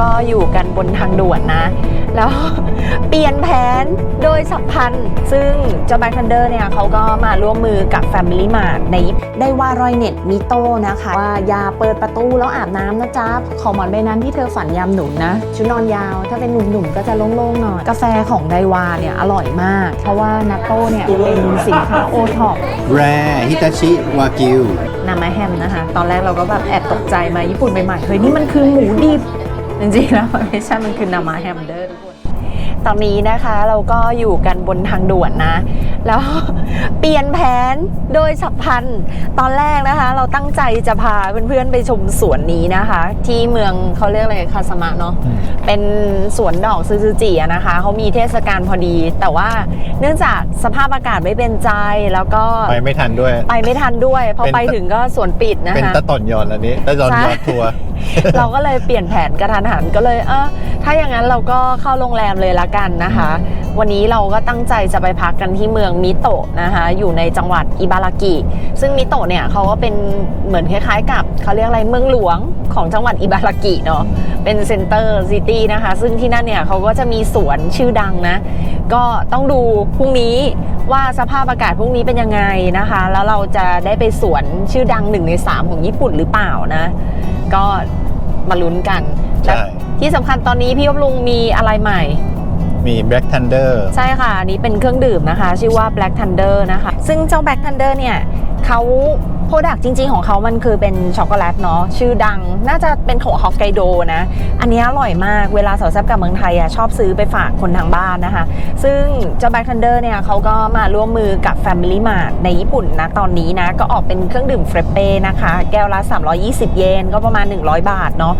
ก็อยู่กันบนทางด่วนนะ แล้วเปลี่ยนแผนโดยสับพันธ์ ซึ่งเจ้าแบ็คทันเดอร์เนี่ยเขาก็มาร่วมมือกับ Family Mart ในได้ว่ารอยเน็ตมิโต้นะคะ ว่าอย่าเปิดประตูแล้วอาบน้ำนะจ๊ะ ขอหมอนใบนั้นที่เธอฝันยามหนุ่มนะ ชุดนอนยาว ถ้าเป็นหนุ่มๆ ก็จะโล่งๆหน่อย กาแฟของไดวาเนี่ยอร่อยมาก เพราะว่านัตโต้เนี่ยเป็นสินค้าโอท็อปแรฮิตาชิวากิวนามาแฮมนะคะ ตอนแรกเราก็แบบแอบตกใจมาญี่ปุ่นใหม่ๆเฮ้ยนี่มันคือหมูดิบ จริงๆแล้วมันไม่ใช่มันคือนามาแฮมเดอร์ทุกคนตอนนี้นะคะเราก็อยู่กันบนทางด่วนนะ แล้ว เปลี่ยนแผนโดยฉับพลัน ตอนแรกนะคะ เราตั้งใจจะพาเพื่อนๆไปชมสวนนี้นะคะ ที่เมืองเขาเรียกอะไรคาสมะเนาะอืมเป็นสวนดอกซูซูจิอะนะคะเขามีเทศกาลพอดี แต่ว่าเนื่องจากสภาพอากาศไม่เป็นใจแล้วก็ไปไม่ทันด้วย ไปไม่ทันด้วยพอเป็นไปถึงก็สวนปิดนะเป็นคะตะต่อนยอนอันนี้ตะต่อนยอนใช่ทัวร์เราก็เลยเปลี่ยนแผนกระทันหันก็เลยเออถ้าอย่างนั้นเราก็เข้าโรงแรมเลยละกันนะคะ วันนี้เราก็ตั้งใจจะไปพักกันที่เมืองมิโตะนะคะอยู่ในจังหวัดอิบารากิ ซึ่งมิโตะเนี่ยเขาก็เป็นเหมือนคล้ายๆ กับเขาเรียกอะไรเมืองหลวงของจังหวัดอิบารากิเนาะเป็นเซ็นเตอร์ซิตี้นะคะ ซึ่งที่นั่นเนี่ยเขาก็จะมีสวนชื่อดังนะ ก็ต้องดูพรุ่งนี้ว่าสภาพอากาศพรุ่งนี้เป็นยังไงนะคะ แล้วเราจะได้ไปสวนชื่อดังหนึ่งในสามของญี่ปุ่นหรือเปล่านะ ก็มาลุ้นกันใช่และที่สำคัญตอนนี้พี่ยบลุงมีอะไรใหม่ มี Black Thunder ใช่ค่ะ อันนี้เป็นเครื่องดื่มนะคะ ชื่อว่า Black Thunder นะคะ ซึ่งเจ้า Black Thunder เนี่ยเขาโปรดักจริง ๆ ของเขามันคือเป็นช็อกโกแลตเนาะชื่อดังน่าจะเป็นของฮอกไกโดนะ อันนี้อร่อยมากเวลาสาวแซ่บกับเมืองไทยอะชอบซื้อไปฝากคนทางบ้านนะคะ ซึ่งเจ้า Black Thunder เนี่ยเขาก็มาร่วมมือกับ Family Mart ในญี่ปุ่นนะตอนนี้นะ ก็ออกเป็นเครื่องดื่มเฟรปเป้นะคะ แก้วละ 320 เยนก็ประมาณ 100 บาทเนาะ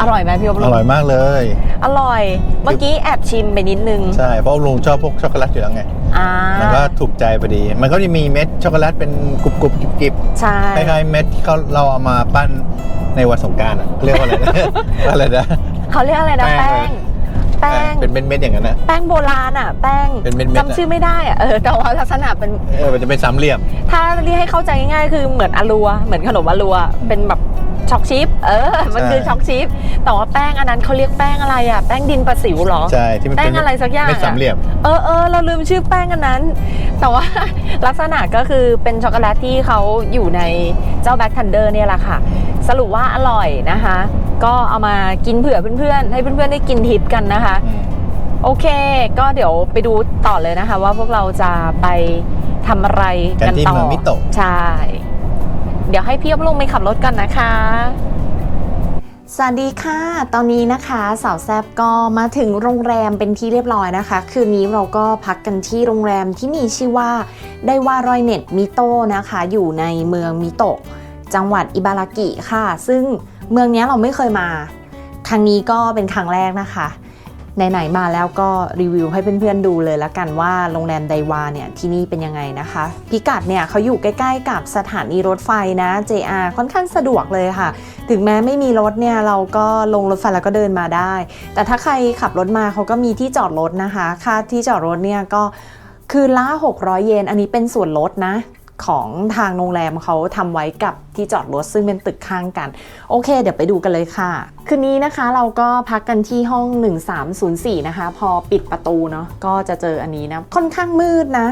อร่อยไหมพี่ยบอลุงร่อยมากเลย อร่อย เมื่อกี้แอบชิมไปนิดนึง ใช่ เพราะลุงชอบพวกช็อกโกแลตอยู่แล้วไงอ่ามันก็ถูกใจพอดี มันก็จะมีเม็ดช็อกโกแลตเป็นกรุบกรุบๆกริบใช่ๆคล้ายๆเม็ดที่เขาเราเอามาปั้นในวันสงกรารอะเรียกว่าอะไรนะอะไรนะเขาเรียกอะไรนะแป้แป้งงแป้งเป็นเม็ดๆอย่างนั้นนะแป้งโบราณอะแป้งเป็นเม็ดๆอะจำชื่อไม่ได้อะเออแต่ว่าลักษณะเป็นเออมันจะเป็นสามเหลี่ยม ถ้าเรียกให้เข้าใจง่ายๆคือเหมือนอาลัว เหมือนขนมอาลัวเป็นแบบ ช็อกชิปเออ มันคือใช่ช็อกชิปแต่ว่าแป้งอันนั้นเขาเรียกแป้งอะไรอะแป้งดินประสิวเหรอใช่ที่มันแป้เป็นงอะไรสักอย่างเม็ดสามเหลี่ยมเออเออเราลืมชื่อแป้งอันนั้น แต่ว่าลักษณะก็คือเป็นช็อกโกแลตที่เขาอยู่ในเจ้าแบ็คทันเดอร์เนี่ยแหละค่ะ สรุปว่าอร่อยนะคะ ก็เอามากินเผื่อเพื่อนๆ ให้เพื่อนๆได้กินทิปกันนะคะ โอเค ก็เดี๋ยวไปดูต่อเลยนะคะ ว่าพวกเราจะไปทำอะไรกันกันที่ต่อเมืองมิโตะใช่ เดี๋ยวให้พี่ยบลงไปขับรถกันนะคะ สวัสดีค่ะ ตอนนี้นะคะสาวแซบก็มาถึงโรงแรมเป็นที่เรียบร้อยนะคะ คืนนี้เราก็พักกันที่โรงแรมที่มีชื่อว่าไดวารอยเน็ตมิโตะนะคะ อยู่ในเมืองมิโตะจังหวัดอิบารากิค่ะ ซึ่งเมืองนี้เราไม่เคยมา ครั้งนี้ก็เป็นครั้งแรกนะคะ ไหนๆมาแล้วก็รีวิวให้เพื่อนๆดูเลยละกันว่าโรงแรมไดวาเนี่ยที่นี่เป็นยังไงนะคะ พิกัดเนี่ยเขาอยู่ใกล้ๆกับสถานีรถไฟนะ JR ค่อนข้างสะดวกเลยค่ะ ถึงแม้ไม่มีรถเนี่ยเราก็ลงรถไฟแล้วก็เดินมาได้ แต่ถ้าใครขับรถมาเขาก็มีที่จอดรถนะคะ ค่าที่จอดรถเนี่ยก็คืนละ600 เยน อันนี้เป็นส่วนลดนะ ของทางโรงแรมเขาทำไว้กับที่จอดรถซึ่งเป็นตึกข้างกัน โอเค เดี๋ยวไปดูกันเลยค่ะ คืนนี้นะคะเราก็พักกันที่ห้อง 1304 นะคะ พอปิดประตูเนาะก็จะเจออันนี้นะค่อนข้างมืดนะ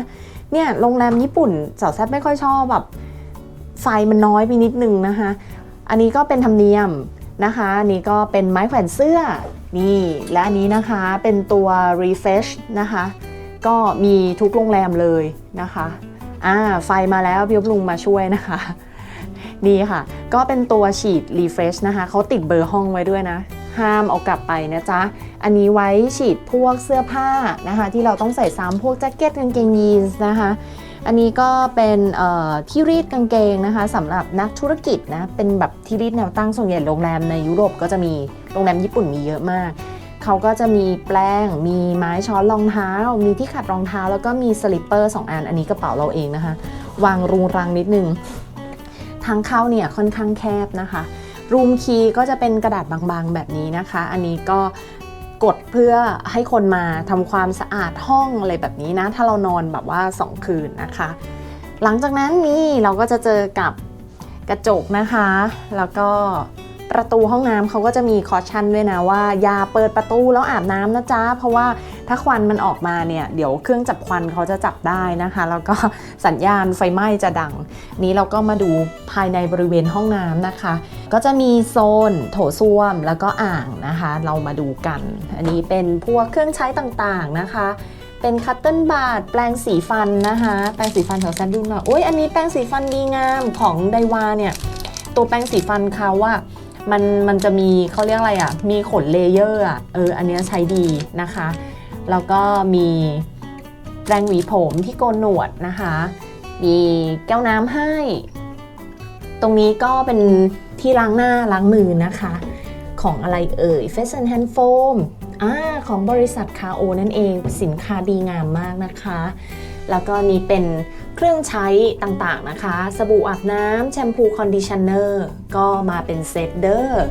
เนี่ยโรงแรมญี่ปุ่นสาวแซ่บไม่ค่อยชอบแบบไฟมันน้อยไปนิดนึงนะคะ อันนี้ก็เป็นธรรมเนียมนะคะอันนี้ก็เป็นไม้แขวนเสื้อนี่และอันนี้นะคะเป็นตัว refresh นะคะ ก็มีทุกโรงแรมเลยนะคะ อ่าไฟมาแล้วพี่ยบลุงมาช่วยนะคะนี่ค่ะ ก็เป็นตัวฉีด refresh นะคะเขาติดเบอร์ห้องไว้ด้วยนะ ห้ามเอากลับไปนะจ๊ะ อันนี้ไว้ฉีดพวกเสื้อผ้านะคะ ที่เราต้องใส่ซ้ำพวกแจ็คเก็ตกางเกงยีนส์นะคะ อันนี้ก็เป็นที่รีดกางเกงนะคะสำหรับนักธุรกิจนะ เป็นแบบที่รีดแนวตั้งส่วนใหญ่โรงแรมในยุโรปก็จะมีโรงแรมญี่ปุ่นมีเยอะมาก เขาก็จะมีแปลง มีไม้ช้อนรองเท้า มีที่ขัดรองเท้า แล้วก็มีสลิปเปอร์สองอัน อันนี้กระเป๋าเราเองนะคะ วางรุงรังนิดนึง ทางเข้าเนี่ยค่อนข้างแคบนะคะ รูมคีย์ก็จะเป็นกระดาษบางๆแบบนี้นะคะ อันนี้ก็กดเพื่อให้คนมาทำความสะอาดห้องอะไรแบบนี้นะ ถ้าเรานอนแบบว่า 2 คืนนะคะ หลังจากนั้นนี่เราก็จะเจอกับกระจกนะคะ แล้วก็ ประตูห้องน้ำเขาก็จะมีคอชั่นด้วยนะว่าอย่าเปิดประตูแล้วอาบน้ำนะจ๊ะ เพราะว่าถ้าควันมันออกมาเนี่ย เดี๋ยวเครื่องจับควันเขาจะจับได้นะคะ แล้วก็สัญญาณไฟไหม้จะดัง นี้เราก็มาดูภายในบริเวณห้องน้ำนะคะ ก็จะมีโซนโถส้วมแล้วก็อ่างนะคะ เรามาดูกัน อันนี้เป็นพวกเครื่องใช้ต่างๆนะคะเป็นคัตเติลบาร์แปรงสีฟันนะคะ แปรงสีฟันของแซนดูหน่อยโอ้ยอันนี้แปรงสีฟันดีงามของไดวาเนี่ย ตัวแปรงสีฟันเขาว่า มันมันจะมีเขาเรียกอะไรอะ่ะ มีขนเลเยอร์อะเอออันนี้ใช้ดีนะคะ แล้วก็มีแรงหวีผมที่โกนหนวดนะคะ มีแก้วน้ำให้ ตรงนี้ก็เป็นที่ล้างหน้าล้างมือนะคะ ของอะไรเอ่ย Face and Hand Foam อ่าของบริษัทคาโอนั่นเองสินค้าดีงามมากนะคะ แล้วก็นี่เป็น เครื่องใช้ต่างๆนะคะ สบู่อาบน้ำแชมพูคอนดิชเนอร์ก็มาเป็นเซตเดอร์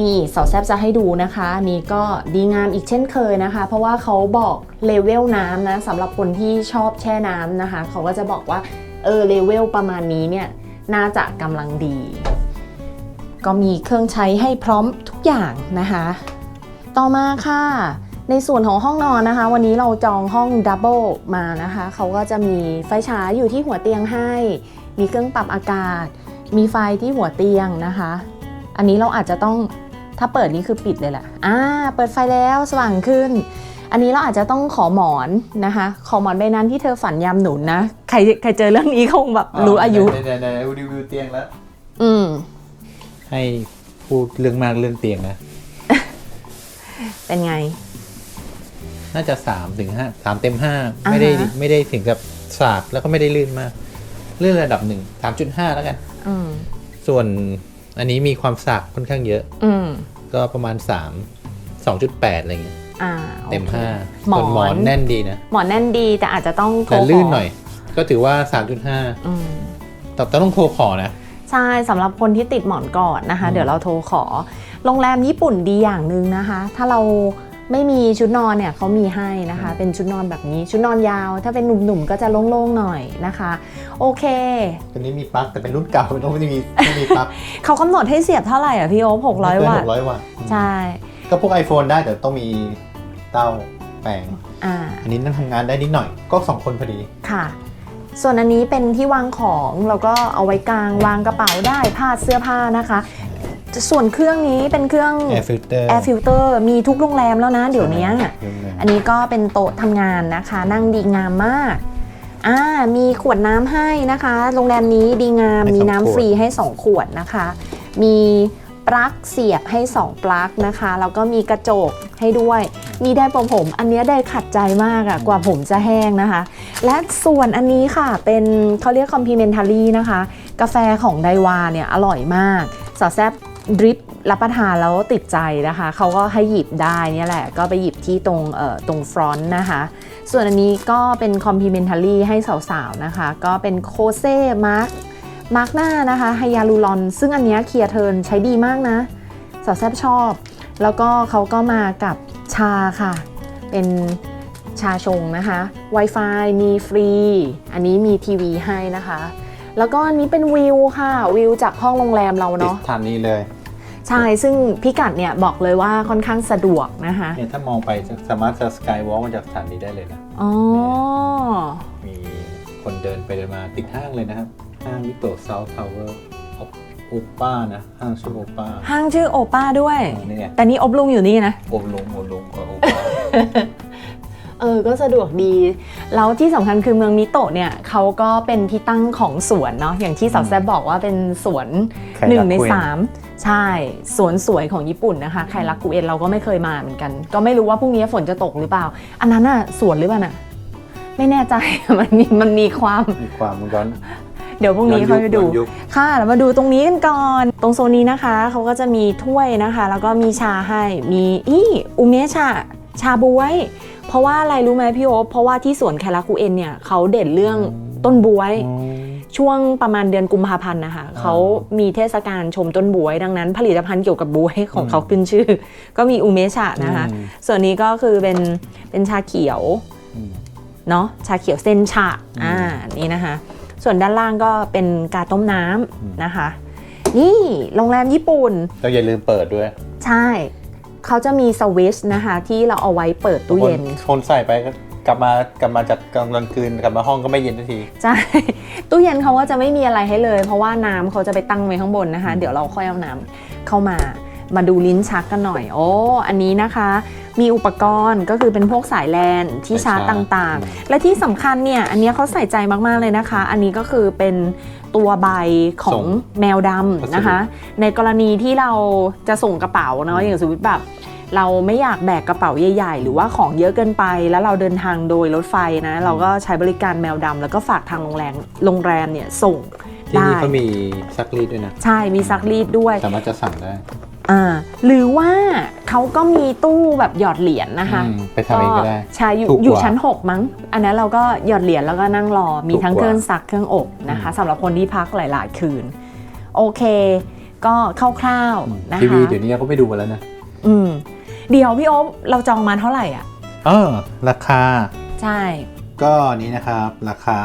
นี่สาวแซบจะให้ดูนะคะนี่ก็ดีงามอีกเช่นเคยนะคะ เพราะว่าเขาบอกเลเวลน้ำนะสำหรับคนที่ชอบแช่น้ำนะคะ เขาก็จะบอกว่าเออเลเวลประมาณนี้เนี่ยน่าจะกำลังดี ก็มีเครื่องใช้ให้พร้อมทุกอย่างนะคะ ต่อมาค่ะ ในส่วนของห้องนอนนะคะ วันนี้เราจองห้องดับเบิลมานะคะ เขาก็จะมีไฟฉายอยู่ที่หัวเตียงให้ มีเครื่องปรับอากาศ มีไฟที่หัวเตียงนะคะ อันนี้เราอาจจะต้องถ้าเปิดนี่คือปิดเลยแหละอ่าเปิดไฟแล้วสว่างขึ้น อันนี้เราอาจจะต้องขอหมอนนะคะ ขอหมอนใบนั้นที่เธอฝันยามหนุนนะ ใครใครเจอเรื่องนี้คงแบบรู้อายุ ไหนไหนรีวิวเตียงแล้วอืม ให้พูดเรื่องมากเรื่องเตียงนะ เป็นไง น่าจะสามถึงห้าสามเต็มห้าไม่ได้อ่าฮะ ไม่ได้ถึงกับสากแล้วก็ไม่ได้ลื่นมากลื่นระดับหนึ่งสามจุดห้าแล้วกัน อืมส่วนอันนี้มีความสากค่อนข้างเยอะ อืมก็ประมาณสามสองจุดแปดอะไรเงี้ยอ่าเต็มโอคห้าหมอส่วนหมอนนแน่นดีนะหมอนแน่นดีแต่อาจจะต้องโทรแต่ลื่นขหน่อย ก็ถือว่าสามจุดห้าอืม แต่ต้องโทรขอนะ ใช่สำหรับคนที่ติดหมอนก่อนนะคะ อืม เดี๋ยวเราโทรขอ โรงแรมญี่ปุ่นดีอย่างหนึ่งนะคะ ถ้าเรา ไม่มีชุดนอนเนี่ยเขามีให้นะคะ เป็นชุดนอนแบบนี้ชุดนอนยาว ถ้าเป็นหนุ่มๆก็จะโล่งๆหน่อยนะคะ โอเคตัวนี้มีปลั๊กแต่เป็นรุ่นเก่าต้องไม่ได้มีไม่มีปลั๊กเขากำหนดให้เสียบเท่าไหร่อะพี่โอ๊คหกร้อยไม่เกินวัตหต์กร้อยวัตต์ใช่ ก็พวก iPhone ได้แต่ต้องมีเต้าแปลงอ่าอันนี้นั่งทำงานได้นิดหน่อยก็สองคนพอดีค่ะส่วนอันนี้เป็นที่วางของแล้วก็เอาไว้กลางวางกระเป๋าได้พาดเสื้อผ้านะคะ ส่วนเครื่องนี้เป็นเครื่อง Air Filter Air Filter มีทุกโรงแรมแล้วนะเดี๋ยวนี้ใช่เดี๋ยวนี้ อันนี้ก็เป็นโต๊ะทำงานนะคะ นั่งดีงามมากอ่ามีขวดน้ำให้นะคะ โรงแรมนี้ดีงามมีน้ำฟรีให้ 2 ขวดนะคะ มีปลั๊กเสียบให้ 2 ปลั๊กนะคะ แล้วก็มีกระจกให้ด้วย มีได้ผมผม อันเนี้ยได้ขัดใจมากอะกว่าผมจะแห้งนะคะ และส่วนอันนี้ค่ะเป็นเขาเรียก complimentary นะคะ กาแฟของไดวาเนี่ยอร่อยมากสาวแซบ ดริปรับประทานแล้วติดใจนะคะ เขาก็ให้หยิบได้นี่แหละ ก็ไปหยิบที่ตรงเอ่อตรงฟรอนต์นะคะ ส่วนอันนี้ก็เป็น complimentary ให้สาวๆนะคะ ก็เป็นโคเซ่มาร์กมาร์กหน้านะคะไฮยาลูรอน ซึ่งอันนี้เคลียร์เทิร์นใช้ดีมากนะ สาวแซบชอบ แล้วก็เขาก็มากับชาค่ะ เป็นชาชงนะคะ Wi-Fi มีฟรี อันนี้มีทีวีให้นะคะ แล้วก็อันนี้เป็นวิวค่ะวิวจากห้องโรงแรมเราติดเนาะฐานนี้เลยใช่ซึ่งพิกัดเนี่ยบอกเลยว่าค่อนข้างสะดวกนะคะเนี่ยถ้ามองไปจะสามารถจะสกายวอล์กมาจากสถานนี้ได้เลยนะ อ๋อ มีคนเดินไปเดินมาติดห้างเลยนะครับ ห้างมิโตะเซาท์ทาวเวอร์โอป้านะ ห้างชื่อโอป้าห้างชื่อโอป้าด้วย นี่ไงแต่นี่อบลุงอยู่นี่นะ โอลงโอลงกับโอป้า เออก็สะดวกดี แล้วที่สำคัญคือเมืองมิโตะเนี่ยเขาก็เป็นที่ตั้งของสวนเนาะอย่างที่สาวแซบบอกว่าเป็นสวนใครรักหนึ่งในคุยสามใช่สวนสวยของญี่ปุ่นนะคะใครรักกูเอ็นเราก็ไม่เคยมาเหมือนกัน ก็ไม่รู้ว่าพรุ่งนี้ฝนจะตกหรือเปล่า อันนั้นน่ะสวนหรือเปล่าน่ะไม่แน่ใจ มันมีมันมีความ มีความย้อนเดี๋ยวพรุ่งนี้ค่อยไปดู ย้อนยุค ค่ะแล้วมาดูตรงนี้กันก่อน ตรงโซนนี้นะคะเขาก็จะมีถ้วยนะคะ แล้วก็มีชาให้ มีอีอุเมะชา ชาบวย เพราะว่าอะไรรู้ไหมพี่โอ๊คเพราะว่าที่สวนแคราคูเอ็นเนี่ยเขาเด่นเรื่องต้นบวยอ๋อช่วงประมาณเดือนกุมภาพันธ์นะคะเขามีเทศกาลชมต้นบวย ดังนั้น ผลิตภัณฑ์เกี่ยวกับบวยของเขาขึ้นชื่อ ก็มีอุเมะชานะคะอืมส่วนนี้ก็คือเป็นเป็นชาเขียวอืมเนาะชาเขียวเส้นชาอ่านี่นะคะ ส่วนด้านล่างก็เป็นกาต้มน้ำนะคะ นี่โรงแรมญี่ปุ่นต้องอย่าลืมเปิดด้วย ใช่ เขาจะมีสวิตชนะคะที่เราเอาไว้เปิดตู้เย็นคนคนใส่ไปก็กลับมากลับมาจากกลางคืนกลับมาห้องก็ไม่เย็นทันทีใช่ตู้เย็นเขาก็จะไม่มีอะไรให้เลย เพราะว่าน้ำเขาจะไปตั้งไว้ข้างบนนะคะ เดี๋ยวเราค่อยเอาน้ำเข้ามามาดูลิ้นชักกันหน่อย โอ้อันนี้นะคะ มีอุปกรณ์ก็คือเป็นพวกสายแลนที่ชาร์จต่างๆ และที่สำคัญเนี่ยอันเนี้ยเขาใส่ใจมากๆเลยนะคะ อันนี้ก็คือเป็น ตัวใบขอส่งงแมวดพัสดุำนะคะ ในกรณีที่เราจะส่งกระเป๋าเนาะอย่างสมมติแบบเราไม่อยากแบกกระเป๋าใหญ่ ๆ หรือว่าของเยอะเกินไปแล้วเราเดินทางโดยรถไฟนะ เราก็ใช้บริการแมวดำแล้วก็ฝากทางโรงแรมโรงแรมเนี่ยส่งที่ได้นี่เขามีซักรีดด้วยนะ ใช่มีซักรีดด้วย สามารถจะสั่งได้ อ่าหรือว่าเขาก็มีตู้แบบหยอดเหรียญนะคะอืมไปทำเองก็ได้ใช่อยู่ถูกกว่า อยู่ชั้น 6 มั้ง อันนั้นเราก็หยอดเหรียญแล้วก็นั่งรอ มีถูกกว่าทั้งเครื่องซักเครื่องอบนะคะสำหรับคนที่พักหลาย ๆ คืน โอเค ก็คร่าวๆนะคะทีวีเดี๋ยวนี้เราก็ไม่ดูกันแล้วนะอืมเดี๋ยวพี่โอ๊บเราจองมาเท่าไหร่อะ เออราคาใช่ ก็นี้นะครับ ราคา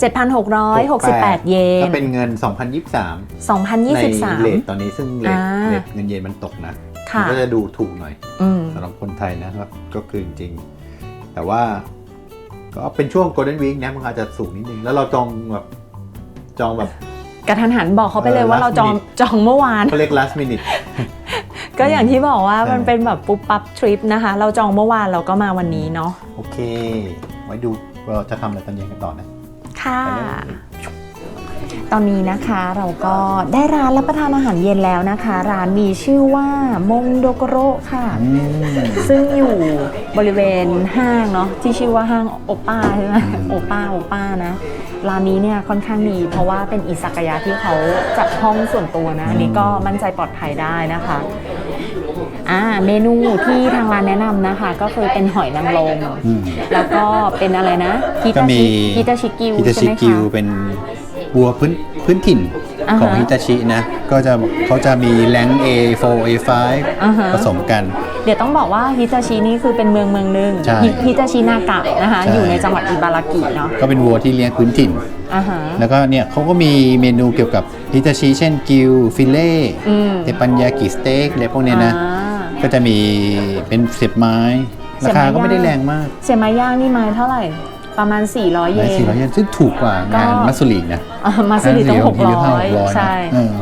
7,668 เยก็นเป็นเงิน 2023ในเลท2023ตอนนี้ซึ่งเลทอ่าเลทเงินเยนมันตกนะค่ะมัก็จะดูถูกหน่อยอืมสำหรับคนไทยนะครับก็คือจริงๆแต่ว่าก็เป็นช่วง Golden Week นะมันอาจจะสูงนิดนึง แล้วเราจองแบบจองแบบกระทันหันบอกเขาไปเลยเออว่าเราจอง last minute จองเมื่อวานเขาเรียก last minute ก็อย่างที่บอกว่าใช่มันเป็นแบบปุ๊บปั๊บทริปนะคะ เราจองเมื่อวานเราก็มาวันนี้เนาะโอเค ไว้ดูเราจะทำอะไรตอนเย็นกันต่อนะ ค่ะไปเลยตอนนี้นะคะเราก็ได้ร้านรับประทานอาหารเย็นแล้วนะคะ ร้านมีชื่อว่ามงโดโกโรค่ะ อืมซึ่งอยู่บริเวณห้างเนาะที่ชื่อว่าห้างโอป้าใช่ไหมอืมโอป้าโอป้านะร้านนี้เนี่ยค่อนข้างดีเพราะว่าเป็นอิซากายะที่เขาจัดห้องส่วนตัวนะ อันนี้ก็มั่นใจปลอดภัยได้นะคะ อ่าเมนูที่ทางร้านแนะนำนะคะ ก็คือเป็นหอยนางรมอืม แล้วก็เป็นอะไรนะฮิก็ตามีชิฮิตาชิกิวฮิตาใช่ชิไหมกิวคะ เป็นวัวพื้นพื้นถิ่นอ่าฮะของฮิตาชินะ ก็จะเขาจะมีแรง A4 A5 อ่าฮะ ผสมกัน เดี๋ยวต้องบอกว่าฮิตาชินี่คือเป็นเมืองเมืองหนึ่งใช่ฮิฮิตาชินากะนะคะ ใช่ อยู่ในจังหวัดอิบารากิเนาะก็เป็นวัวที่เลี้ยงพื้นถิ่น อ่าฮะ แล้วก็เนี่ยเขาก็มีเมนูเกี่ยวกับฮิตาชิเช่นกิวฟิเล่อืมเทปันยากิสเต็กอะไรพวกเนี้ยนะ อ่า ก็จะมีเป็นเสียบไม้เสีรายบไม้คาก็ไม่ได้ย่างแรงมากเซมาย่างนี่ไม้เท่าไหร่ ประมาณ 400 เยไม้นสี่ร้อยเยนซึ่งถูกกว่างานก็มัสสุรีนะอ่ามาสลิต้องทีเดียวห้า600นะใช่เออ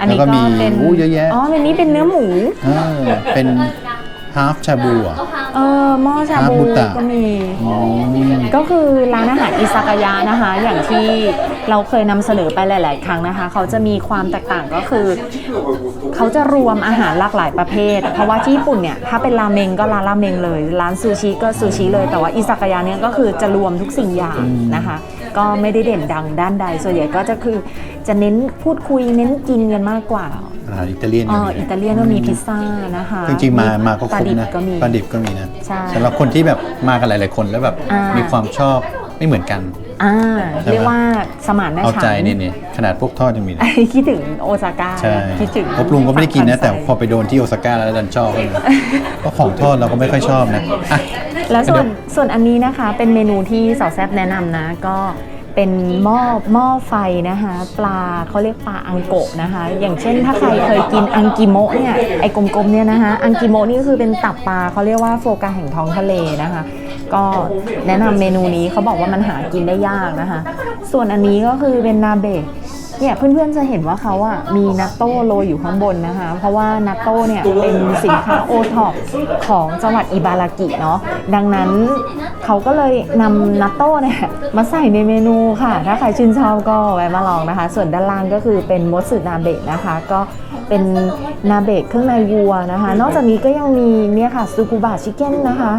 อันนี้แล้วก็ก็มีเป็นอู้เยอะแยะอ๋ออันนี้เป็นเนื้อหมูเออเป็นฮาฟชาบูอะ เออหม้อชาฮาบูบุตะก็มีอืมก็คือร้านอาหารอิซากายะนะคะ อย่างที่เราเคยนำเสนอไปหลาย ๆ ครั้งนะคะ เขาจะมีความแตกต่างก็คือ เขาจะรวมอาหารหลากหลายประเภท เพราะว่าที่ญี่ปุ่นเนี่ยถ้าเป็นราเมงก็ร้านราเมงเลย ร้านซูชิก็ซูชิเลย แต่ว่าอิซากายะเนี่ยก็คือจะรวมทุกสิ่งอย่างนะคะ ก็ไม่ได้เด่นดังด้านใด ส่วนใหญ่ก็จะคือจะเน้นพูดคุยเน้นกินกันมากกว่า อาหารอิตาเลียนอ๋ก็อมีอิตาเลียนก็มีพิซซ่านะคะจริงๆมามาก็ปลาคุ้มดิบนะก็มี ปลาดิบก็มีนะใช่สำหรับคนที่แบบมากันหลาย ๆ คนแล้วแบบอ่ามี มีความชอบไม่เหมือนกัน อ่าใช่ไหมเรียกว่าสมานแม่เอาช้างใจนี่นี่ขนาดพวกทอดยังมีนะคิดถึงโอซาก้าใช่คิดถึงพบลุงก็ไม่ได้กินนะฝั่แต่งพอไปโดนที่โอซาก้าแล้วดันชอบเลยนะก็ของทอดเราก็ไม่ค่อยชอบนะอะ แล้วส่วนเดี๋ยวส่วนอันนี้นะคะเป็นเมนูที่สาวแซบแนะนำนะ ก็ เป็นหม้อหม้อไฟนะคะ ปลาเขาเรียกปลาอังโกะนะคะ อย่างเช่นถ้าใครเคยกินอังกิโมะเนี่ยไอ้กลมๆเนี่ยนะคะอังกิโมะนี่ก็คือเป็นตับปลาเขาเรียกว่าโฟกาแห่งท้องทะเลนะคะ ก็แนะนำเมนูนี้เขาบอกว่ามันหากินได้ยากนะคะ ส่วนอันนี้ก็คือเป็นนาเบะ เนี่ยเพื่อนๆจะเห็นว่าเขาอะมีนัตโต้โรยอยู่ข้างบนนะคะ เพราะว่านัตโต้เนี่ยเป็นสินค้าโอท็อปของจังหวัดอิบารากิเนาะดังนั้นเขาก็เลยนำนัตโต้เนี่ยมาใส่ในเมนูค่ะ ถ้าใครชื่นชอบก็แวะมาลองนะคะ ส่วนด้านล่างก็คือเป็นมดสึนาเบะนะคะ ก็เป็นนาเบะเครื่องในวัวนะคะ นอกจากนี้ก็ยังมีเนี่ยค่ะซูกุบะชิคเก้นนะคะ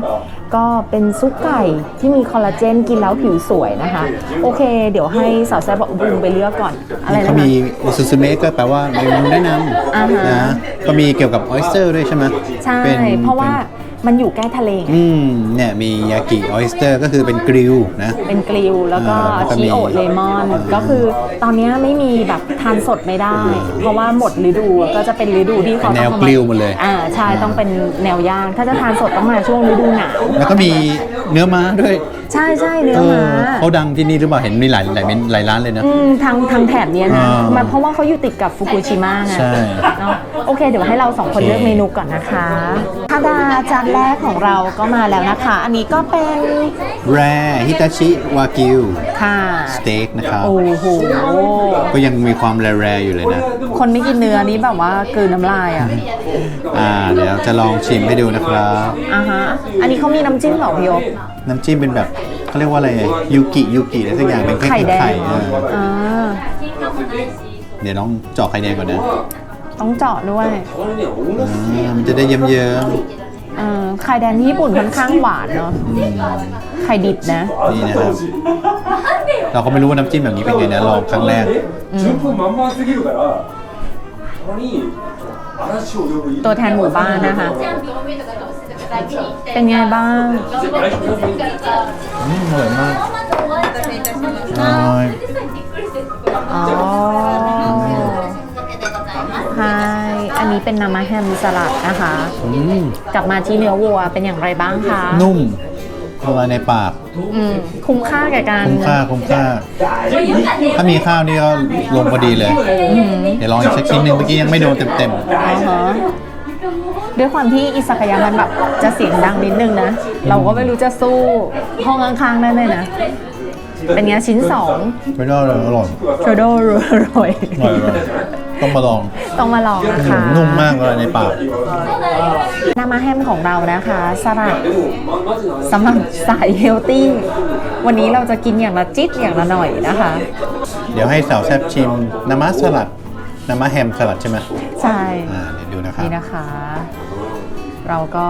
ก็เป็นซุปไก่ที่มีคอลลาเจนกินแล้วผิวสวยนะคะ โอเค เดี๋ยวให้สาวแซ่บบอกบุมไปเลือกก่อน อะไรนะเขาคะ มีโอซูซูเมะก็แปลว่าเมนูแนะนอ่าฮะำนะก็มีเกี่ยวกับออ s สเตอร์ด้วยใช่ไหมใช่ ป็นเพราะว่ามันอยู่ใกล้ทะเลไงอืมเนี่ยมียากิออยสเตอร์ก็คือเป็นกริลนะ เป็นกริลแล้วก็อ่าแล้วก็ชิมีโอะเลมอน ก็คือตอนเนี้ยไม่มีแบบทานสดไม่ได้ เพราะว่าหมดฤดูก็จะเป็นฤดูที่เขาเป็นแนวต้องกริลหมดเลย อ่าใช่ต้องเป็นแนวย่าง ถ้าจะทานสดต้องมาช่วงฤดูหนาวแล้วก็มีเนื้อม้าด้วยใช่ใช่เนื้อเอม้าอเขาดังที่นี่หรือเปล่าเห็นมีหลายหลายเมนหลายร้านเลยนะ อืมทางทางแถบเนี้ยนะอ่ามัมันเพราะว่าเขาอยู่ติดกับฟุกุชิมะไงใช่ เนาะโอเค เดี๋ยวให้เราสองคนโอเค เลือกเมนูก่อนนะคะทาดาจานแรกของเราก็มาแล้วนะคะ อันนี้ก็เป็นแรฮิตาชิวากิวค่ะสเต็กนะครับ โอ้โหก็ยังมีความแรๆอยู่เลยนะ คนไม่กินเนื้อนี้แบบว่ากลืนน้ำลายอ่ะ อ่า เดี๋ยวจะลองชิมให้ดูนะครับ อ่าฮะ อันนี้เขามีน้ำจิ้มเหรอพี่โอ๊ค น้ำจิ้มเป็นแบบเขาเรียกว่าอะไรยูกิยูกิอะไรสักอย่างเป็นแค่ ไข่แดง ไข่ เหรอ เออ อ่า เดี๋ยวน้องเจาะไข่แดงก่อนนะ ต้องเจาะด้วย อ่ามันจะได้เยิ้ม เออไข่แดงที่ญี่ปุ่นค่อนข้างหวานเนาะ ไข่ดิบนะ ๆนี่นะครับ เราก็ไม่รู้ว่าน้ำจิ้มแบบนี้เป็นไงนะลองครั้งแรก 順風満々すぎるからたまに嵐を呼ぶ ตัวแทนหมู่บ้านนะคะ เป็นไงบ้าง อืมอร่อยมากอร่อยอ๋อใช่อันนี้เป็นนามาแฮมสลัดนะคะ อืมกลับมาที่เนื้อวัวเป็นอย่างไรบ้างคะ นุ่ม ละลายในปากอืมคุ้มค่าแก่การคุ้มค่าคุ้มค่า ถ้ามีข้าวนี่ก็ลงพอดีเลยเดี๋ยวลองอีกสักชิ้นหนึ่งเมื่อกี้ยังไม่โดนเต็มอ่าฮะด้วยความที่อิสากายะมันแบบจะเสียงดังนิดนึงนะ เราก็ไม่รู้จะสู้ห้องข้างๆได้ไหมนะ เป็นไงชิ้นสองๆไม่ได้เลยอร่อย โชโดโรยอร่อยอร่อย ต้องมาลอง ต้องมาลองนะคะ นุ่มมากเลยในปาก นามาแฮมของเรานะคะสลัดสำหรับสายเฮลตี้ วันนี้เราจะกินอย่างละจิ๊ดอย่างละหน่อยนะคะ เดี๋ยวให้สาวแซบชิมน้ำมัสสลัดน้ำมัสแฮมสลัดใช่ไหม ใช่ อ่าเดี๋ยวดูนะครับ นี่นะคะ เราก็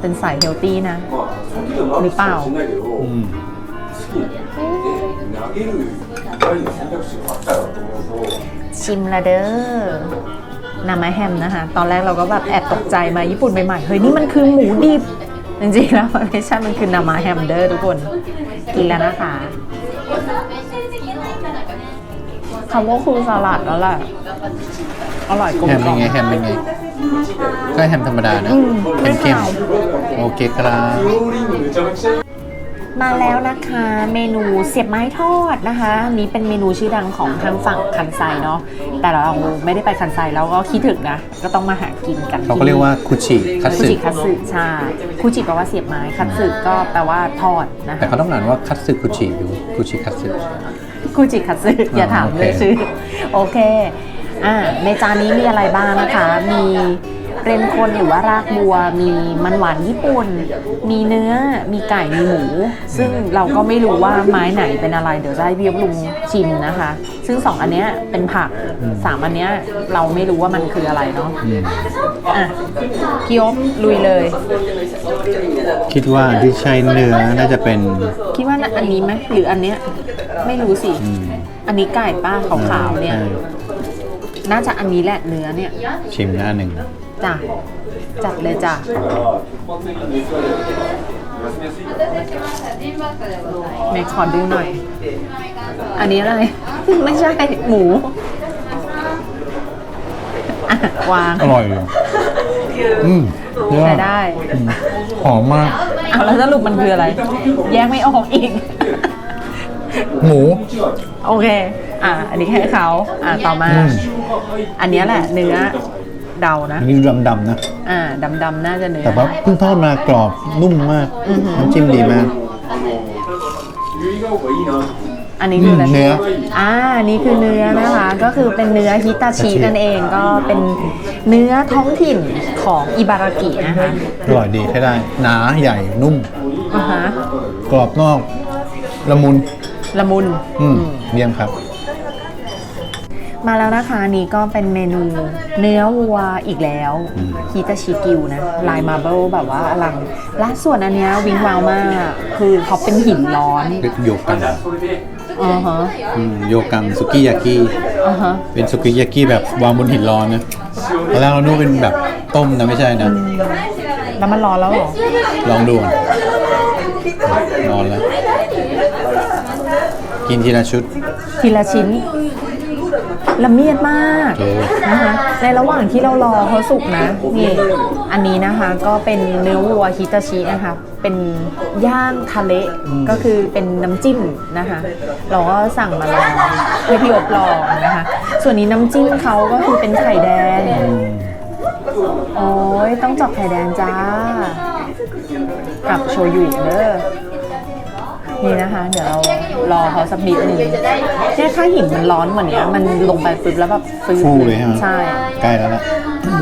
เป็นสายเฮลตี้นะ หรือเปล่า อืม 投げる以外の選択肢があったらと思うと ชิมละเด้อนามาแฮมนะคะ ตอนแรกเราก็แบบแอบตกใจมาญี่ปุ่นใหม่ๆ เฮ้ย นี่มันคือหมูดิบ จริงๆแล้วมันไม่ใช่ มันคือนามาแฮมเด้อทุกคน กินแล้วนะคะคำว่าคือสลัดแล้วแหละอร่อยกลม แฮม ก เป็ ล่ น อม ไงแฮมเป็นไง ก็แฮมธรรมดานะ อืม เข้ม ไม่ เข้ม ขาว โอเคครับ ローリングめちゃめちゃ มาแล้วนะคะเมนูเสียบไม้ทอดนะคะอันนี้เป็นเมนูชื่อดังของทางฝั่งคันไซเนาะแต่เราไม่ได้ไปคันไซแล้วก็คิดถึงนะ ก็ต้องมาหากินกันเขาก็เรียกว่าคุชิคัตคูสึจิคัตสึใช่คูจิแปลว่าเสียบไม้คัตสึก็แปลว่าทอดนะแต่คะเขาต้องอ่านว่าคัตสึคุชิอยู่คุชิคัตสึคูจิคัตสึอย่าถามเลยโอเคชื่อโอเคอ่าในจานนี้มีอะไรบ้างนะคะมี เรนคนหรือว่ารากบัว มีมันหวานญี่ปุ่น มีเนื้อ มีไก่ มีหมู ซึ่งเราก็ไม่รู้ว่าไม้ไหนเป็นอะไร เดี๋ยวจะให้พี่ยบลุงชิมนะคะ ซึ่งสองอันเนี้ยเป็นผักสามอันเนี้ยเราไม่รู้ว่ามันคืออะไรเนาะอืมอะพี่ยบลุยเลย คิดว่าที่ใช้เนื้อน่าจะเป็น คิดว่าอันนี้ไหมหรืออันเนี้ยไม่รู้สิอืมอันนี้ไก่ป้าขาวๆเนี่ยใช่น่าจะอันนี้แหละเนื้อเนี่ย ชิมหน้าหนึ่ง จ้ะ จัดเลยจ้ะเมย์ขอดูหน่อย อันนี้อะไร ไม่ใช่ หมูอะวางอร่อยอยู่อืมเยอะใช้ได้ อืมหอมมาก เอาแล้วสรุปมันคืออะไร แยกไม่ออกอีก หมู โอเค อะ อันนี้ให้เขา อะ ต่อมา อืม อันเนี้ยแหละเนื้อ ดานะอันนี้ดำดำนะ อ่าดำดำน่าจะเนื้อแต่ว่าเพิ่งทอดมากรอบนุ่มมากน้ำจิ้มดีมาก อันนี้คือเนื้อ อ่านี่คือเนื้อนะคะ ก็คือเป็นเนื้อฮิตาชิ นั่นเองก็เป็นเนื้อท้องถิ่นของอิบารากินะคะอร่อยดีใช่ได้ หนาใหญ่นุ่ม อ่าฮะกรอบนอก ละมุนละมุนอือืม เยี่ยมครับ มาแล้วนะคะอันนี้ก็เป็นเมนูเนื้อวัวอีกแล้วฮิตาชิกิวนะลายมาร์เบิลแบบว่าอลังและส่วนอันเนี้ยวิงวาวมาก คือเขาเป็นหินร้อนโยกังอ่าฮะอืมโยกังสุกี้ยากิอ่าฮะเป็นสุกี้ยากิแบบวางบนหินร้อนนะตอนแรกเรานึกว่าเป็นแบบต้มนะไม่ใช่นะ แล้วมันร้อนแล้วเหรอ ลองดูก่อนนอนแล้ว กินทีละชุด ทีละชิ้น ละเมียดมากโอเคนะคะในระหว่างที่เรารอเขาสุกนะนี่อันนี้นะคะก็เป็นเนื้อวัวฮิตาชินะคะ เป็นย่างทะเลก็คือเป็นน้ำจิ้มนะคะ เราก็สั่งมาลองให้พี่อบลองนะคะ ส่วนนี้น้ำจิ้มเขาก็คือเป็นไข่แดงโอ้ยต้องจับไข่แดงจ้า กับโชยุเด้อ นี่นะคะ เดี๋ยวเรารอเขาสักนิดหนึ่งเนี่ยถ้าหินมันร้อนกว่านี้มันลงไปปุ๊บแล้วแบบฟื้นฟูเลยใช่ไหม ใช่ใกล้แล้วล่ะ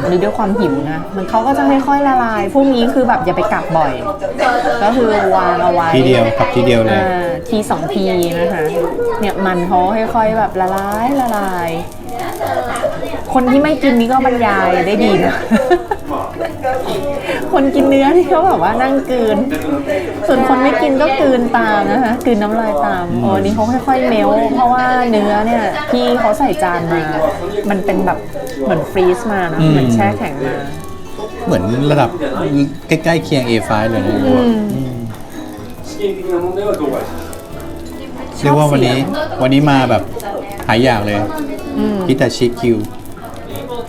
อันนี้ด้วยความหิวนะ มันเขาก็จะค่อยๆละลาย พวกนี้คือแบบอย่าไปกลับบ่อย ก็คือวางเอาไว้ทีเดียวกับทีเดียวเลย อ่าทีสองทีนะคะ เนี่ยมันเขาค่อยๆแบบละลายละลาย คนที่ไม่กินนี่ก็บรรยายได้ดีนะ คนกินเนื้อที่เขาแบบว่านั่งกลืน ส่วนคนไม่กินก็กลืนตามนะคะกลืนน้ำลายตามอ๋อ้นี่เขาค่อยๆเมลเพราะว่าเนื้อเนี่ยที่เขาใส่จานมา มันเป็นแบบเหมือนฟรีซมานะเหมือนแช่แข็งมาเหมือนระดับใกล้ๆเคียง A5 เลยนะเรียกว่าวันนี้วันนี้มาแบบหายอยากเลยพิตาชิคิว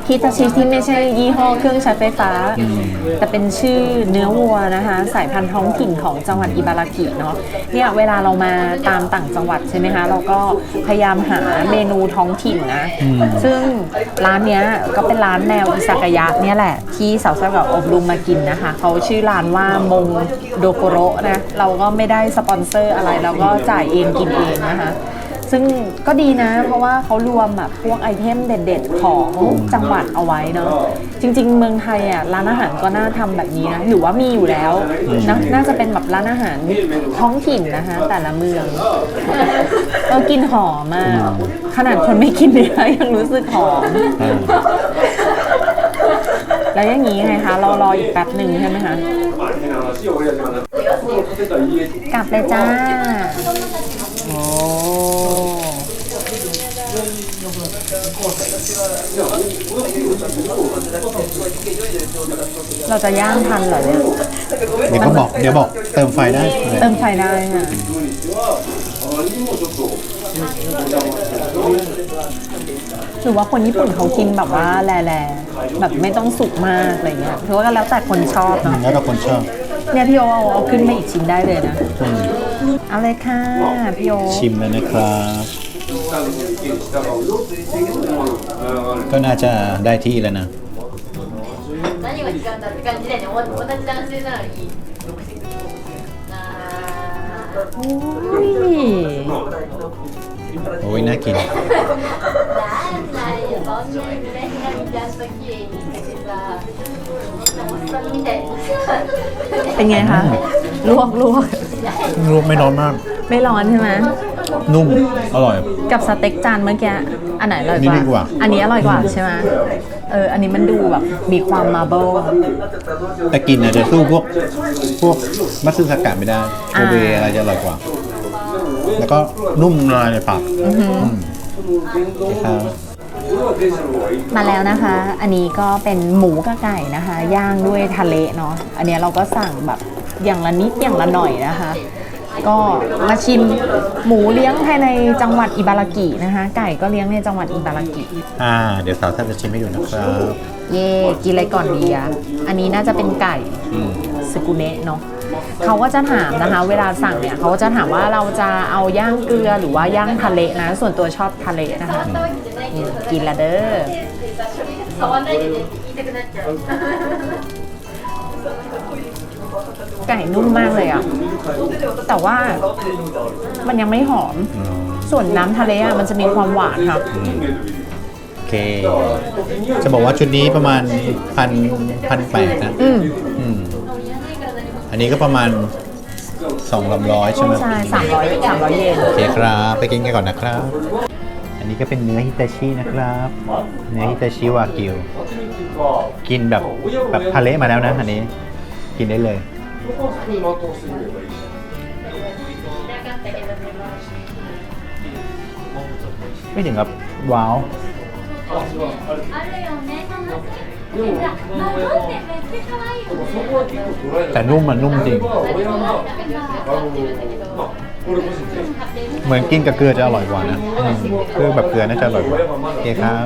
ฮิตาชิที่ไม่ใช่ยี่ห้อเครื่องใช้ไฟฟ้าอืมแต่เป็นชื่อเนื้อวัวนะคะ สายพันธุ์ท้องถิ่นของจังหวัดอิบารากิเนาะเนี่ยเวลาเรามาตามต่างจังหวัดใช่ไหมคะ เราก็พยายามหาเมนูท้องถิ่นนะอืมซึ่งร้านเนี้ยก็เป็นร้านแนวอิซากายะเนี่ยแหละ ที่สาวๆกับอบรุมมากินนะคะ เขาชื่อร้านว่ามงโดโกโระนะเราก็ไม่ได้สปอนเซอร์อะไรเราก็จ่ายเองกินเองนะคะ ซึ่งก็ดีนะ เพราะว่าเขารวมแบบพวกไอเทมเด็ด ๆ ของจังหวัดเอาไว้เนาะจริง ๆ เมืองไทยอะร้านอาหารก็น่าทำแบบนี้นะหรือว่ามีอยู่แล้วนะน่าจะเป็นแบบร้านอาหารท้องถิ่นนะคะ แต่ละเมืองเรากินหอมมากขนาดคนไม่กินเนื้อยังรู้สึกหอมแล้วอย่างนี้ไงคะรอรออีกแป๊บหนึ่งใช่ไหมคะกลับไปจ้า เราจะย่างทันเหรอเนี่ยเดี๋ยวบอกเดี๋ยวบอกเติมไฟได้เติมไฟได้ค่ะหรือว่าคนญี่ปุ่นเขากินแบบว่าแร่ๆแบบไม่ต้องสุกมากอะไรเงี้ยเพราะว่าแล้วแต่คนชอบเนะแล้วแต่คนชอบเนี่ยพี่โอเอเอาขึ้นมาอีกชิ้นได้เลยนะ เอาเลยค่ะพี่โอ ชิมแล้วนะครับ 下の家に従うよ流れ ก็น่าจะได้ที่แล้วนะ 何が違うんだって感じでねお同じ男性なのにあ โอ้ย โอ้ยน่ากิน ーなんだよそんなに胸がちゃんと綺麗にしてさおっさんみたいに เป็นไงคะ ลวกลวกลวกไม่ร้อนมาก ไม่ร้อนใช่ไหมนุ่มอร่อย กับสเต็กจานเมื่อกี้อันไหนอร่อยกว่า อันนี้อร่อยกว่าใช่ไหมเอออันนี้มันดูแบบมีความมาเบิลแต่กินอาจจะสู้พวกพวกมัตสึสกัดไม่ได้โกเบอะไรจะอร่อยกว่า แล้วก็นุ่มละายในปากมาแล้วนะคะ อันนี้ก็เป็นหมูกับไก่นะคะ ย่างด้วยทะเลเนาะ อันนี้เราก็สั่งแบบ อย่างละนิดอย่างละหน่อยนะคะ ก็มาชิมหมูเลี้ยงภายในจังหวัดอิบารากินะคะ ไก่ก็เลี้ยงในจังหวัดอิบารากิ อ่า เดี๋ยวสาวท่านจะชิมให้ดูนะครับ เย่กินอะไรก่อนดีอะอันนี้น่าจะเป็นไก่ อืม สกุเนะเนาะเขาก็จะถามนะคะ เวลาสั่งเนี่ยเขาจะถามว่าเราจะเอาย่างเกลือหรือว่าย่างทะเลนะ ส่วนตัวชอบทะเลนะคะอืมกินละเด้อ 触んないでねって言いたくなっちゃう ไ ก่นุ่มมากเลยอะแต่ว่ามันยังไม่หอมอืมส่วนน้ำทะเลอะมันจะมีความหวานครับ โอเค จะบอกว่าชุดนี้ประมาณพันพันแปดนะอืมอืมอันนี้ก็ประมาณสองลำร้อยใช่ไหมใช่สามร้อยสามร้อยเยนโอเคครับ ไปกินกันก่อนนะครับ อันนี้ก็เป็นเนื้อฮิตาชินะครับ เนื้อฮิตาชิวากิว กินแบบแบบทะเลมาแล้วนะอันนี้ กินได้เลย ไม่ถึงกับว้าว あるよね楽しい あ待ってめっちゃ可愛いよねそこは結構捉え แต่นุ่มมันนุ่มจริง 俺はまああのまあ俺個人で เหมือนกินกับเกลือจะอร่อยกว่านะอืมคือแบบเกลือน่าจะอร่อยกว่าโอเคครับ